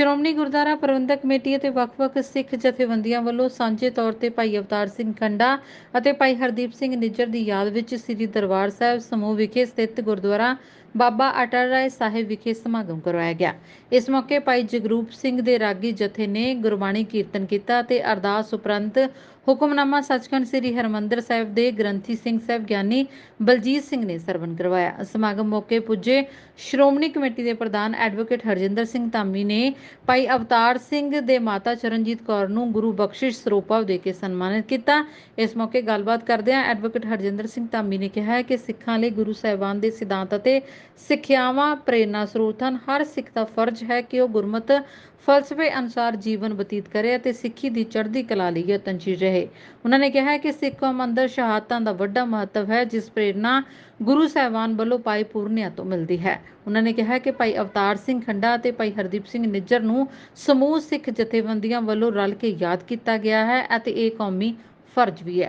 ਸ਼੍ਰੋਮਣੀ ਗੁਰਦੁਆਰਾ ਪ੍ਰਬੰਧਕ committee ਅਤੇ ਵੱਖ-ਵੱਖ ਸਿੱਖ ਜਥੇਬੰਦੀਆਂ ਵੱਲੋਂ ਸਾਂਝੇ ਤੌਰ ਤੇ ਭਾਈ ਅਵਤਾਰ ਸਿੰਘ ਖੰਡਾ ਅਤੇ ਭਾਈ ਹਰਦੀਪ ਸਿੰਘ ਨਿੱਜਰ ਦੀ ਯਾਦ ਵਿੱਚ ਸ੍ਰੀ ਦਰਬਾਰ ਸਾਹਿਬ ਸਮੂਹ ਵਿਖੇ ਸਥਿਤ ਗੁਰਦੁਆਰਾ ਬਾਬਾ ਅਟਲ ਰਾਏ ਸਾਹਿਬ ਵਿਖੇ ਸਮਾਗਮ ਕਰਵਾਇਆ ਗਿਆ। ਇਸ ਮੌਕੇ ਭਾਈ ਜਗਰੂਪ ਸਿੰਘ ਦੇ ਰਾਗੀ ਜਥੇ ਨੇ ਗੁਰਬਾਣੀ ਕੀਰਤਨ ਕੀਤਾ ਅਤੇ ਅਰਦਾਸ ਉਪਰੰਤ ਹੁਕਮਨਾਮਾ ਸੱਚਖੰਡ ਸ੍ਰੀ ਹਰਮੰਦਰ ਸਾਹਿਬ ਦੇ ਗ੍ਰੰਥੀ ਸਿੰਘ ਸਾਹਿਬ ਗਿਆਨੀ ਬਲਜੀਤ ਸਿੰਘ ਨੇ ਸਰਵਨ ਕਰਵਾਇਆ। ਸਮਾਗਮ ਮੌਕੇ ਪੁੱਜੇ ਸ਼੍ਰੋਮਣੀ ਕਮੇਟੀ ਦੇ ਪ੍ਰਧਾਨ ਐਡਵੋਕੇਟ ਹਰਜਿੰਦਰ ਸਿੰਘ ਧਾਮੀ ਨੇ ਭਾਈ ਅਵਤਾਰ ਸਿੰਘ ਦੇ ਮਾਤਾ ਚਰਨਜੀਤ ਕੌਰ ਨੂੰ ਗੁਰੂ ਬਖਸ਼ਿਸ਼ ਸਰੋਪਾ ਦੇ ਕੇ ਸਨਮਾਨਿਤ ਕੀਤਾ। ਇਸ ਮੌਕੇ ਗੱਲਬਾਤ ਕਰਦਿਆਂ ਐਡਵੋਕੇਟ ਹਰਜਿੰਦਰ ਸਿੰਘ ਧਾਮੀ ਨੇ ਕਿਹਾ ਕਿ ਸਿੱਖਾਂ ਲਈ ਗੁਰੂ ਸਾਹਿਬਾਨ ਦੇ ਸਿਧਾਂਤ ਅਤੇ ਸਿੱਖਿਆਵਾਂ ਪ੍ਰੇਰਨਾ ਸਰੋਤ ਹਨ। ਹਰ ਸਿੱਖ ਦਾ ਫਰਜ਼ ਹੈ ਕਿ ਉਹ ਗੁਰਮਤ, ਫਲਸਫੇ ਅਨੁਸਾਰ ਜੀਵਨ ਬਤੀਤ ਕਰੇ ਅਤੇ ਸਿੱਖੀ ਦੀ ਚੜ੍ਹਦੀ ਕਲਾ ਲਈ ਯਤਨਸ਼ੀਲ ਰਹੇ। ਉਹਨਾਂ ਨੇ ਕਿਹਾ ਕਿ ਸਿੱਖ ਕੌਮ ਅੰਦਰ ਸ਼ਹਾਦਤਾਂ ਦਾ ਵੱਡਾ ਮਹੱਤਵ ਹੈ, ਜਿਸ ਪ੍ਰੇਰਨਾ ਗੁਰੂ ਸਾਹਿਬਾਨ ਵੱਲੋਂ ਪਾਈ ਪੂਰਨਿਆਂ ਤੋਂ ਮਿਲਦੀ ਹੈ। ਉਹਨਾਂ ਨੇ ਕਿਹਾ ਕਿ ਭਾਈ ਅਵਤਾਰ ਸਿੰਘ ਖੰਡਾ ਅਤੇ ਭਾਈ ਹਰਦੀਪ ਸਿੰਘ ਨਿੱਜਰ ਨੂੰ ਸਮੂਹ ਸਿੱਖ ਜਥੇਬੰਦੀਆਂ ਵੱਲੋਂ ਰਲ ਕੇ ਯਾਦ ਕੀਤਾ ਗਿਆ ਹੈ ਅਤੇ ਇਹ ਕੌਮੀ ਫਰਜ਼ ਵੀ ਹੈ।